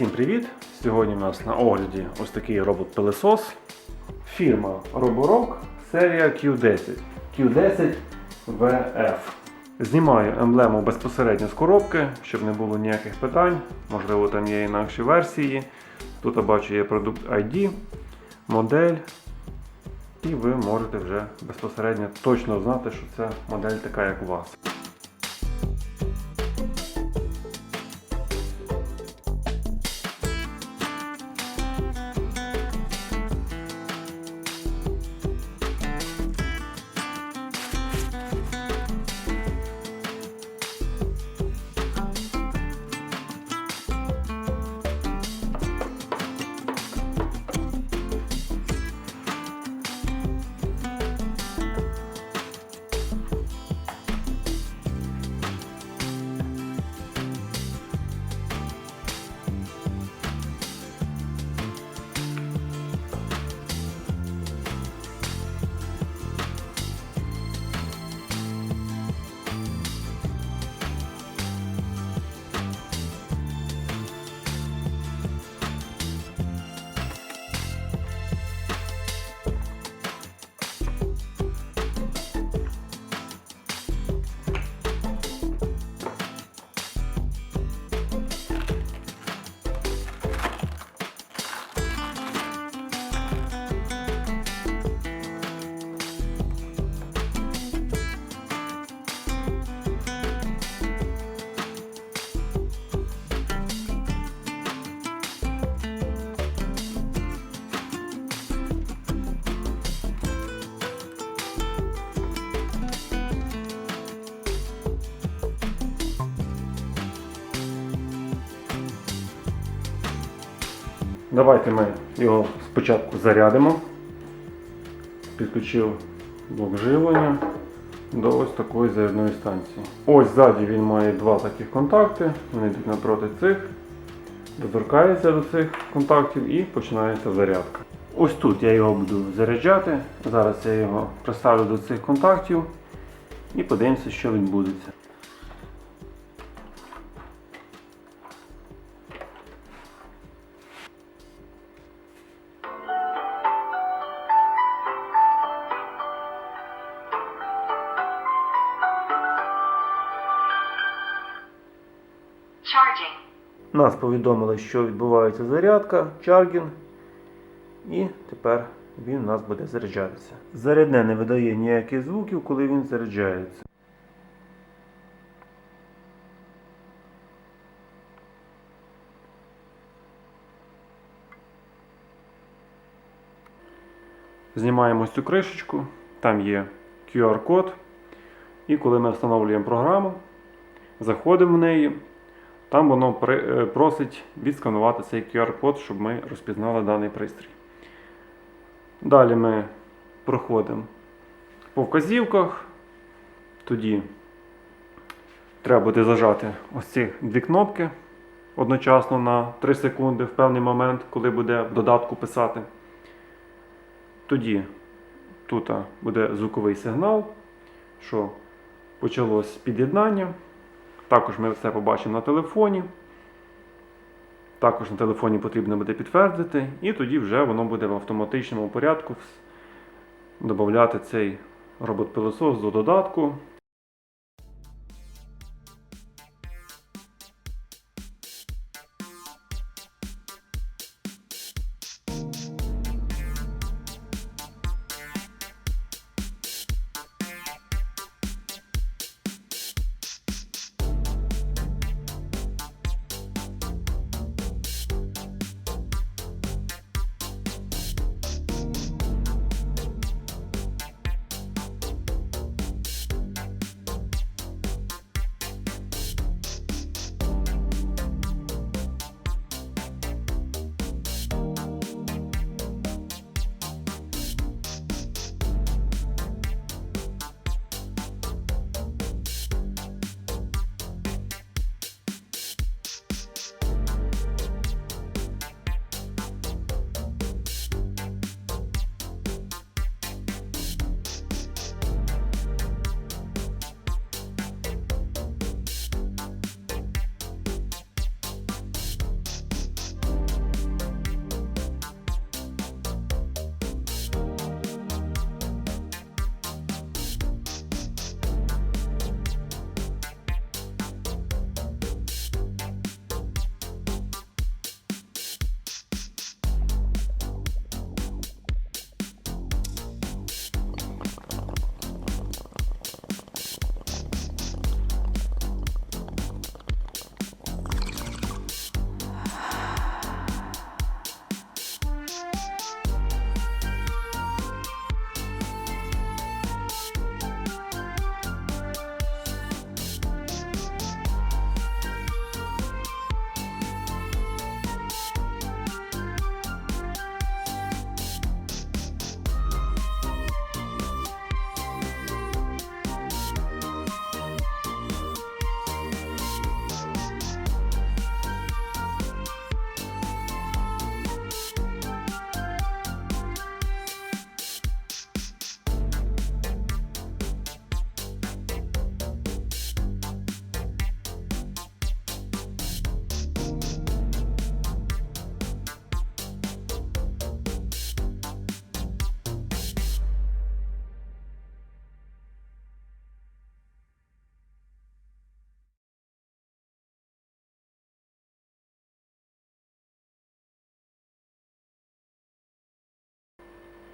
Всім привіт! Сьогодні у нас на огляді ось такий робот-пилесос. Фірма Roborock серія Q10. Q10 VF. Знімаю емблему безпосередньо з коробки, щоб не було ніяких питань. Можливо, там є інакші версії. Тут я бачу є продукт ID, модель. І ви можете вже безпосередньо точно знати, що це модель така, як у вас. Давайте ми його спочатку зарядимо. Підключив блок живлення до ось такої зарядної станції. Ось ззаді він має два таких контакти, вони йдуть напроти цих, доторкається до цих контактів і починається зарядка. Ось тут я його буду заряджати. Зараз я його приставлю до цих контактів і подивимося, що відбудеться. Повідомили, що відбувається зарядка, чаргінг, і тепер він у нас буде заряджатися. Зарядне не видає ніяких звуків, коли він заряджається. Знімаємо цю кришечку, там є QR-код. І коли ми встановлюємо програму, заходимо в неї. Там воно е, просить відсканувати цей QR-код, щоб ми розпізнали даний пристрій. Далі ми проходимо по вказівках. Тоді треба буде зажати ось ці дві кнопки одночасно на 3 секунди в певний момент, коли буде в додатку писати. Тоді тут буде звуковий сигнал, що почалось під'єднання. Також ми це побачимо на телефоні. Також на телефоні потрібно буде підтвердити, і тоді вже воно буде в автоматичному порядку додати цей робот-пилосос до додатку.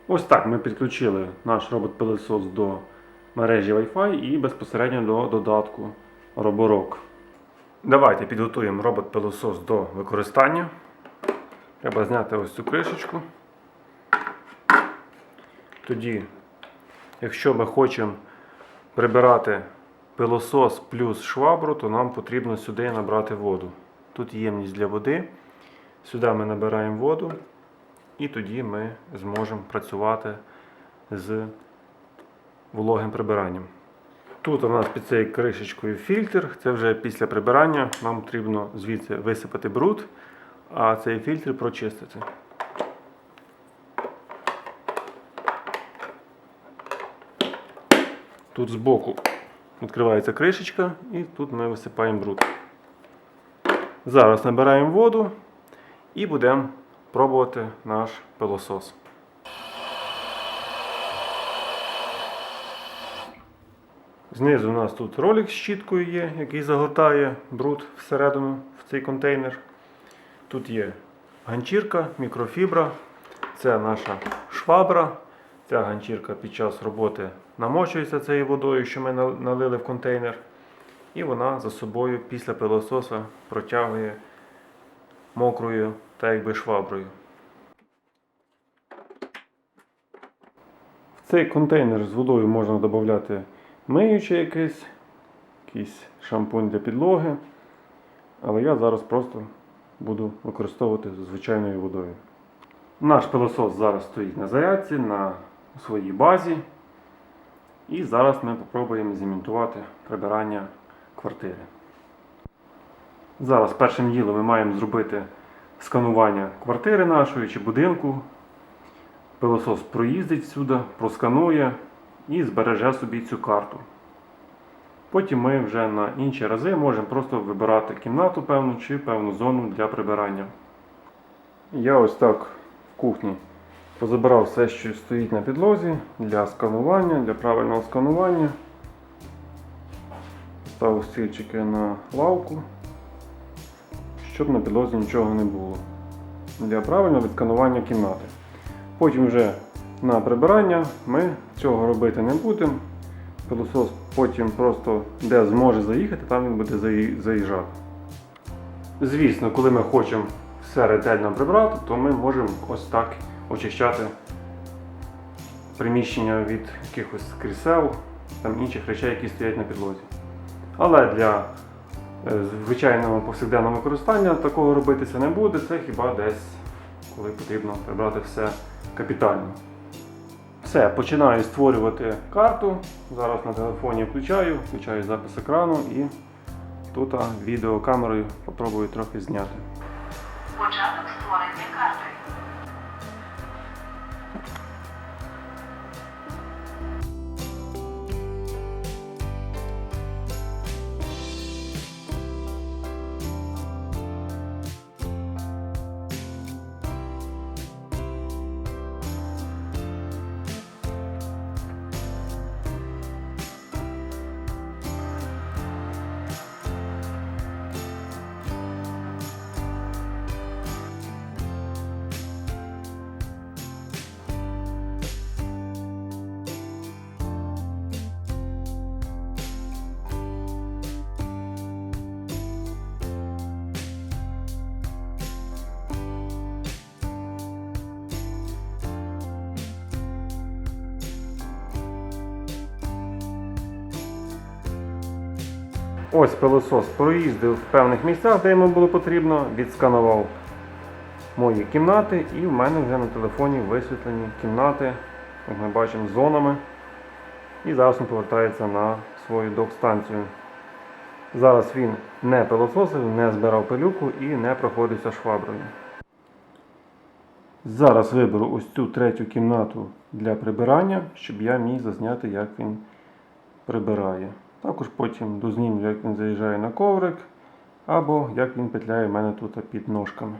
Ось так ми підключили наш робот-пилесос до мережі Wi-Fi і безпосередньо до додатку Roborock. Давайте підготуємо робот-пилосос до використання. Треба зняти ось цю кришечку. Тоді, якщо ми хочемо прибирати пилосос плюс швабру, то нам потрібно сюди набрати воду. Тут ємність для води. Сюди ми набираємо воду, і тоді ми зможемо працювати з вологим прибиранням. Тут у нас під цією кришечкою фільтр. Це вже після прибирання. Нам потрібно звідси висипати бруд, а цей фільтр прочистити. Тут збоку відкривається кришечка і тут ми висипаємо бруд. Зараз набираємо воду і будемо пробувати наш пилосос. Знизу у нас тут ролик з щіткою є, який загортає бруд всередину в цей контейнер. Тут є ганчірка, мікрофібра, це наша швабра. Ця ганчірка під час роботи намочується цією водою, що ми налили в контейнер. І вона за собою після пилососа протягує мокрою та якби шваброю. В цей контейнер з водою можна додати миюче якесь, якийсь шампунь для підлоги. Але я зараз просто буду використовувати звичайною водою. Наш пилосос зараз стоїть на зарядці на своїй базі. І зараз ми спробуємо зімітувати прибирання квартири. Зараз першим ділом ми маємо зробити сканування квартири нашої чи будинку. Пилосос проїздить сюди, просканує і збереже собі цю карту. Потім ми вже на інші рази можемо просто вибирати кімнату певну чи певну зону для прибирання. Я ось так в кухні позабирав все, що стоїть на підлозі для сканування, для правильного сканування. Ставив стільчики на лавку, щоб на підлозі нічого не було. Для правильного відсканування кімнати. Потім вже на прибирання ми цього робити не будемо. Пилосос потім просто де зможе заїхати, там він буде заїжджати. Звісно, коли ми хочемо все ретельно прибрати, то ми можемо ось так очищати приміщення від якихось крісел, там інших речей, які стоять на підлозі. Але для звичайного повсякденного використання такого робитися не буде, це хіба десь, коли потрібно прибрати все капітально. Все, починаю створювати карту. Зараз на телефоні включаю, включаю запис екрану і тут відеокамерою попробую трохи зняти. Ось пилосос проїздив в певних місцях, де йому було потрібно, відсканував мої кімнати, і в мене вже на телефоні висвітлені кімнати, як ми бачимо, зонами. І зараз він повертається на свою док-станцію. Зараз він не пилососив, не збирав пилюку і не проходився шваброю. Зараз виберу ось цю третю кімнату для прибирання, щоб я міг зазняти, як він прибирає. Також потім дознімлю, як він заїжджає на коврик, або як він петляє в мене тут під ножками.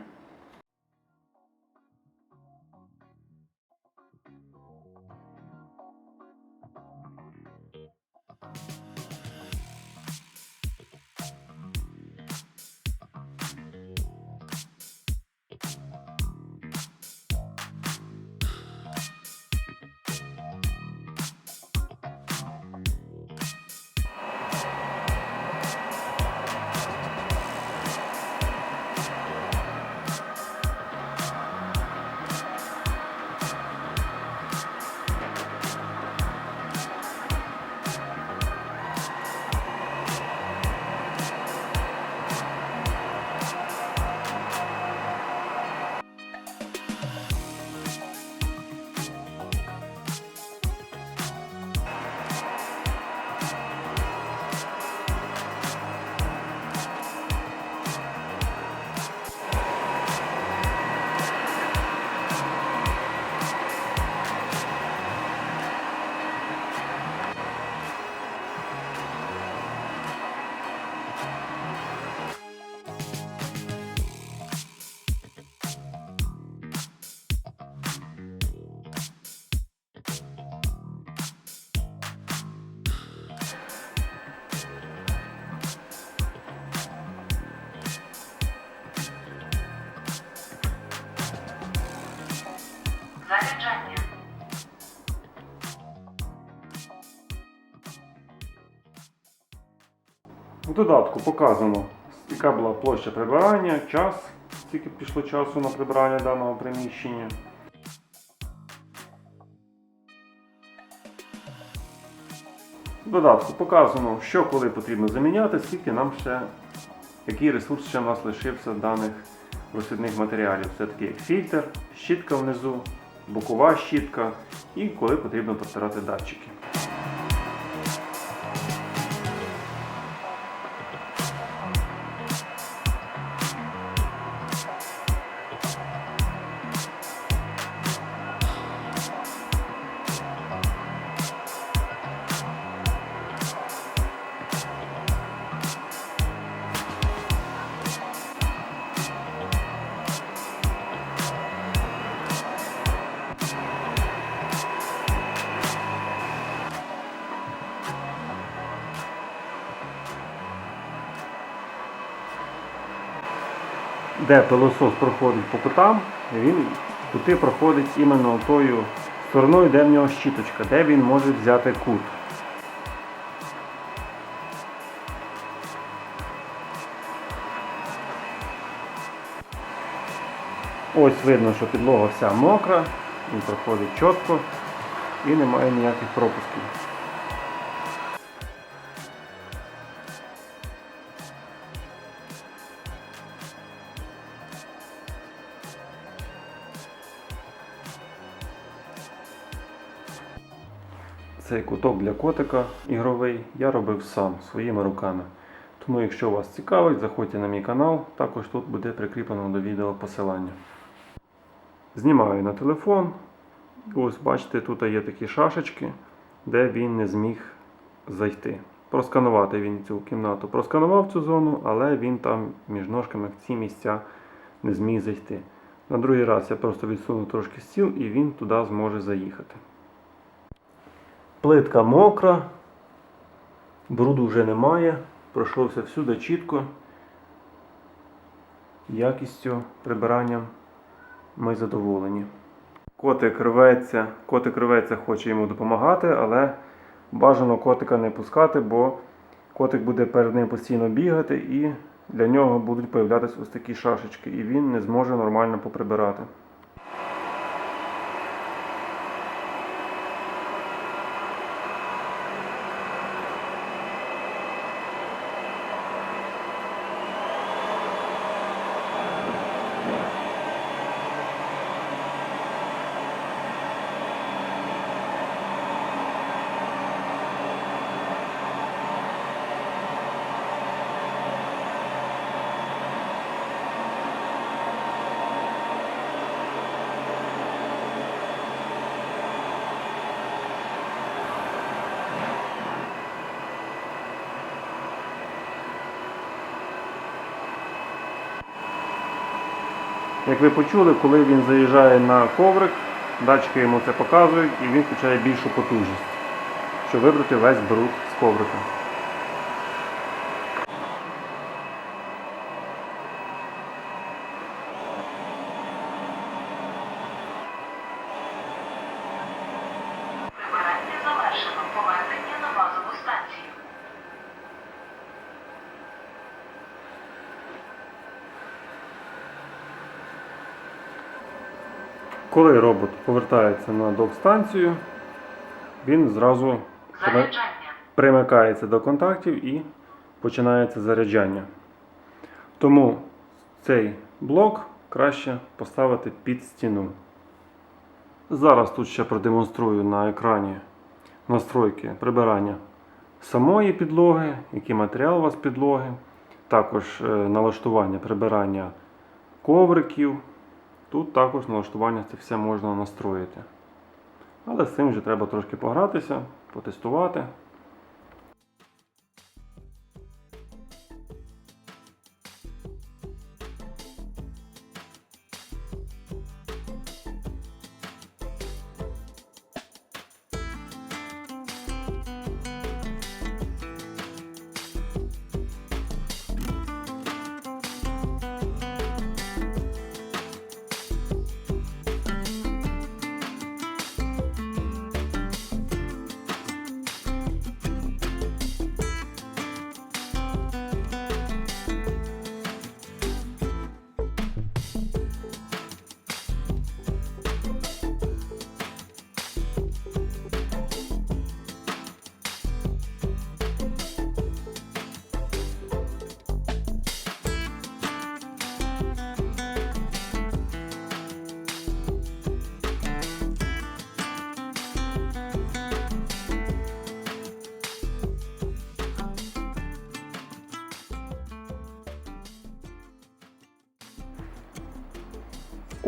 В додатку показано, яка була площа прибирання, час, скільки пішло часу на прибирання даного приміщення. В додатку показано, що коли потрібно заміняти, скільки нам ще, який ресурс ще в нас лишився даних розхідних матеріалів. Це такі як фільтр, щітка внизу, бокова щітка і коли потрібно протирати датчики. Де пилосос проходить по кутам, він кути проходить іменно тою стороною, де в нього щіточка, де він може взяти кут. Ось видно, що підлога вся мокра, він проходить чітко і немає ніяких пропусків. Цей куток для котика ігровий я робив сам своїми руками. Тому, якщо вас цікавить, заходьте на мій канал, також тут буде прикріплено до відео посилання. Знімаю на телефон. Ось бачите, тут є такі шашечки, де він не зміг зайти. Просканувати він цю кімнату. Просканував цю зону, але він там між ножками в ці місця не зміг зайти. На другий раз я просто відсуну трошки стіл і він туди зможе заїхати. Плитка мокра, бруду вже немає, пройшовся всюди чітко. Якістю прибирання ми задоволені. Котик рветься, котик рветься, хоче йому допомагати, але бажано котика не пускати, бо котик буде перед ним постійно бігати і для нього будуть появлятися ось такі шашечки, і він не зможе нормально поприбирати. Як ви почули, коли він заїжджає на коврик, датчики йому це показують і він включає більшу потужність, щоб вибрати весь бруд з коврика. Прибирання завершено. Повернення на базову станцію. Коли робот повертається на док-станцію, він зразу Заряджання. примикається до контактів і починається заряджання. Тому цей блок краще поставити під стіну. Зараз тут ще продемонструю на екрані настройки прибирання самої підлоги, який матеріал у вас підлоги, також е, налаштування прибирання ковриків. Тут також налаштування це все можна настроїти. Але з цим вже треба трошки погратися, потестувати.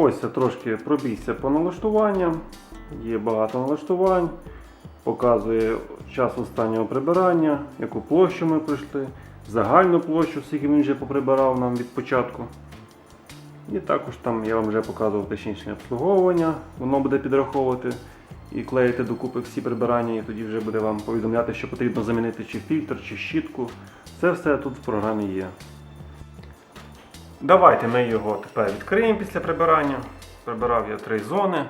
Ось трошки пробігся по налаштуванням. Є багато налаштувань. Показує час останнього прибирання, яку площу ми пройшли, загальну площу, скільки він вже поприбирав нам від початку. І також там я вам вже показував технічне обслуговування, воно буде підраховувати і клеїти докупи всі прибирання, і тоді вже буде вам повідомляти, що потрібно замінити чи фільтр, чи щітку. Це все тут в програмі є. Давайте ми його тепер відкриємо після прибирання. Прибирав я три зони,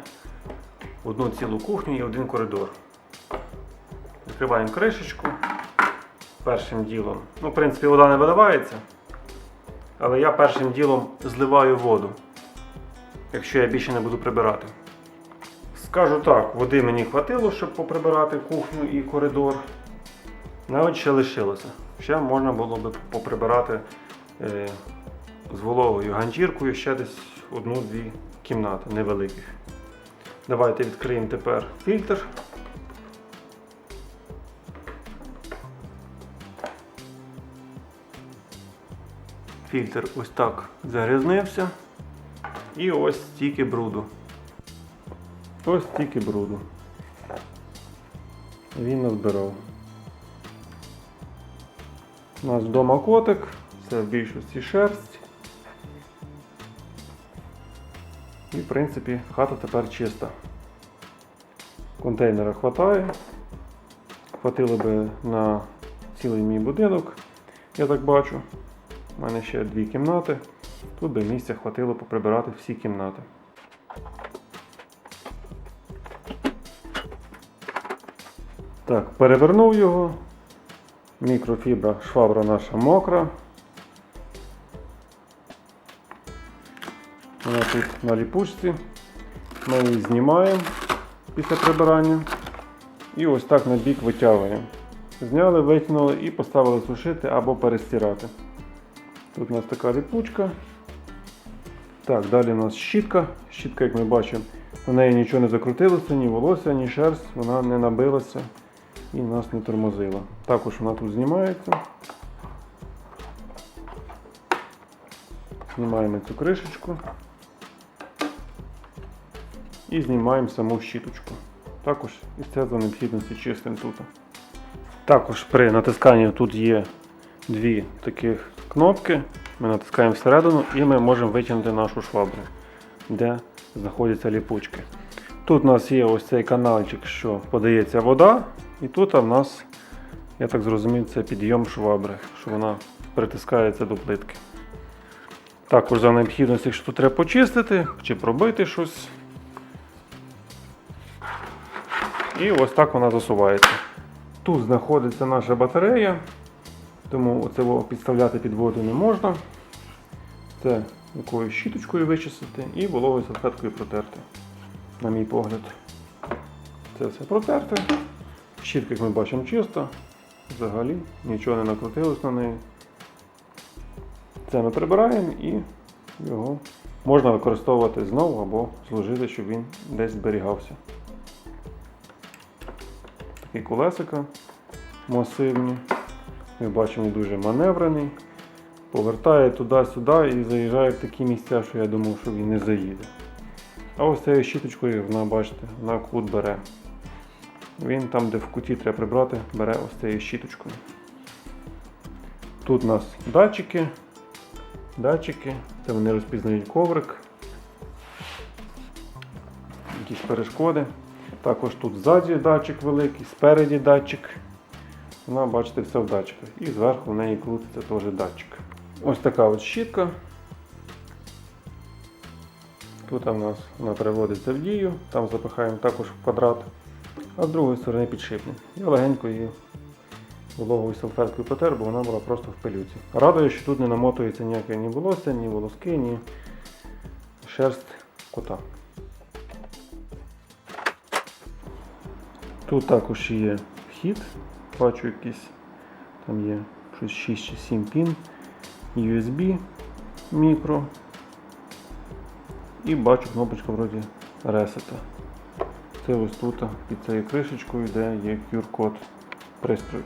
одну цілу кухню і один коридор. Відкриваємо кришечку. Першим ділом. Ну, в принципі, вода не виливається. Але я першим ділом зливаю воду, якщо я більше не буду прибирати. Скажу так, води мені хватило, щоб поприбирати кухню і коридор. Навіть ще лишилося. Ще можна було би поприбирати е, з вологою ганчіркою ще десь одну-дві кімнати невеликих. Давайте відкриємо тепер фільтр. Фільтр ось так загрязнився. І ось стільки бруду. Ось стільки бруду. Він назбирав. У нас вдома котик, це в більшості шерсть. І в принципі хата тепер чиста. Контейнера хватає. Хватило би на цілий мій будинок, я так бачу. У мене ще дві кімнати. Тут би місця хватило поприбирати всі кімнати. Так, перевернув його. Мікрофібра швабра наша мокра. Тут на ліпучці. Ми її знімаємо після прибирання. І ось так на бік витягуємо. Зняли, витягнули і поставили сушити або перестирати. Тут у нас така ліпучка. Так, далі у нас щітка. Щітка, як ми бачимо, на неї нічого не закрутилося, ні волосся, ні шерсть, вона не набилася і нас не тормозила. Також вона тут знімається. Знімаємо цю кришечку і знімаємо саму щіточку. Також і це за необхідності чистим тут. Також при натисканні тут є дві таких кнопки. Ми натискаємо всередину і ми можемо витягнути нашу швабру, де знаходяться ліпучки. Тут у нас є ось цей каналчик, що подається вода, і тут в нас, я так зрозумів, це підйом швабри, що вона притискається до плитки. Також за необхідності, якщо тут треба почистити чи пробити щось. І ось так вона засувається. Тут знаходиться наша батарея, тому це підставляти під воду не можна. Це якоюсь щіточкою вичистити і вологою салфеткою протерти, на мій погляд. Це все протерте. Щітка, як ми бачимо, чиста. Взагалі нічого не накрутилось на неї. Це ми прибираємо і його можна використовувати знову або зложити, щоб він десь зберігався. Такі колесика масивні. Ми бачимо, дуже маневрений. Повертає туди-сюди і заїжджає в такі місця, що я думав, що він не заїде. А ось цією щіточкою вона, бачите, вона кут бере. Він там, де в куті треба прибрати, бере ось цією щіточкою. Тут у нас датчики. Датчики, це вони розпізнають коврик. Якісь перешкоди. Також тут ззаді датчик великий, спереді датчик. Вона, бачите, все в датчиках. І зверху в неї крутиться теж датчик. Ось така от щітка. Тут у нас вона переводиться в дію, там запихаємо також в квадрат, а з другої сторони підшипник. Я легенько її вологою салфеткою потер, бо вона була просто в пилюці. Радує, що тут не намотується ніяке ні волосся, ні волоски, ні шерсть кота. Тут також є вхід, бачу якийсь, там є щось 6 чи 7 пін, USB мікро. І бачу кнопочка вроді ресета. Це ось тут під цією кришечкою, де є QR-код пристрою.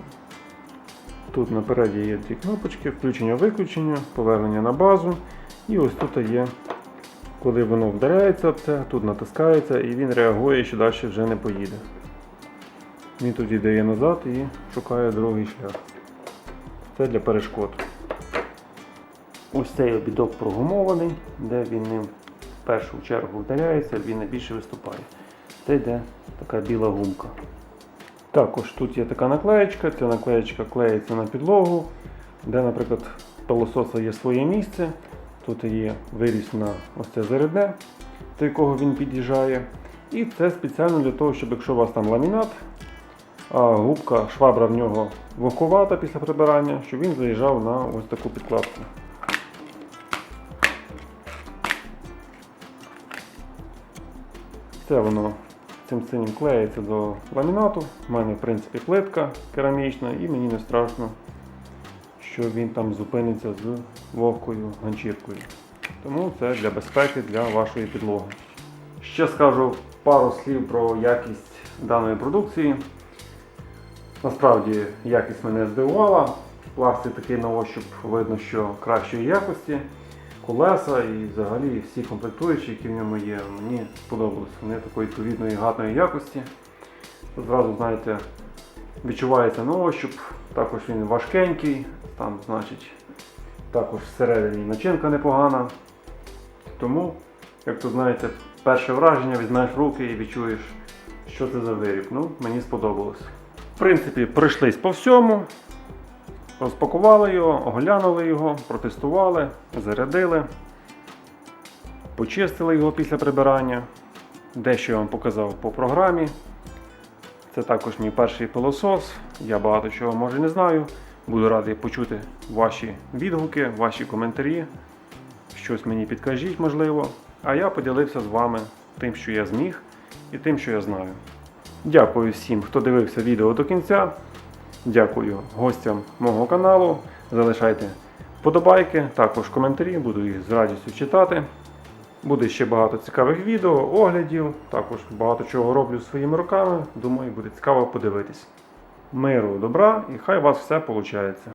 Тут напереді є дві кнопочки, включення-виключення, повернення на базу. І ось тут є Коли воно вдаряється об це, тут натискається і він реагує, що далі вже не поїде. Він тоді дає назад і шукає другий шлях. Це для перешкод. Ось цей обідок прогумований, де він ним в першу чергу вдаряється, він найбільше виступає. Це йде така біла гумка. Також тут є така наклеєчка, ця наклеєчка клеїться на підлогу, де, наприклад, пилососа є своє місце. Тут є виріс на ось це зарядне, до якого він під'їжджає. І це спеціально для того, щоб якщо у вас там ламінат, а губка, швабра в нього вогкувата після прибирання, щоб він заїжджав на ось таку підкладку. Це воно цим синім клеїться до ламінату. У мене, в принципі, плитка керамічна і мені не страшно, що він там зупиниться з вогкою ганчіркою. Тому це для безпеки для вашої підлоги. Ще скажу пару слів про якість даної продукції. Насправді якість мене здивувала. Пластик такий на ощуп видно, що кращої якості. Колеса і взагалі всі комплектуючі, які в ньому є, мені сподобалось. Вони такої відповідної гарної якості. Зразу, знаєте, відчувається на ощуп. Також він важкенький, там, значить, також всередині начинка непогана. Тому, як то знаєте, перше враження візьмеш руки і відчуєш, що це за виріб. Ну, мені сподобалось. Принципі, пройшлись по всьому. Розпакували його, оглянули його, протестували, зарядили, почистили його після прибирання. Дещо я вам показав по програмі. Це також мій перший пилосос. Я багато чого може не знаю. Буду радий почути ваші відгуки, ваші коментарі. Щось мені підкажіть, можливо. А я поділився з вами тим, що я зміг, і тим, що я знаю. Дякую всім, хто дивився відео до кінця. Дякую гостям мого каналу. Залишайте вподобайки, також коментарі, буду їх з радістю читати. Буде ще багато цікавих відео, оглядів, також багато чого роблю своїми руками. Думаю, буде цікаво подивитись. Миру, добра і хай у вас все виходить.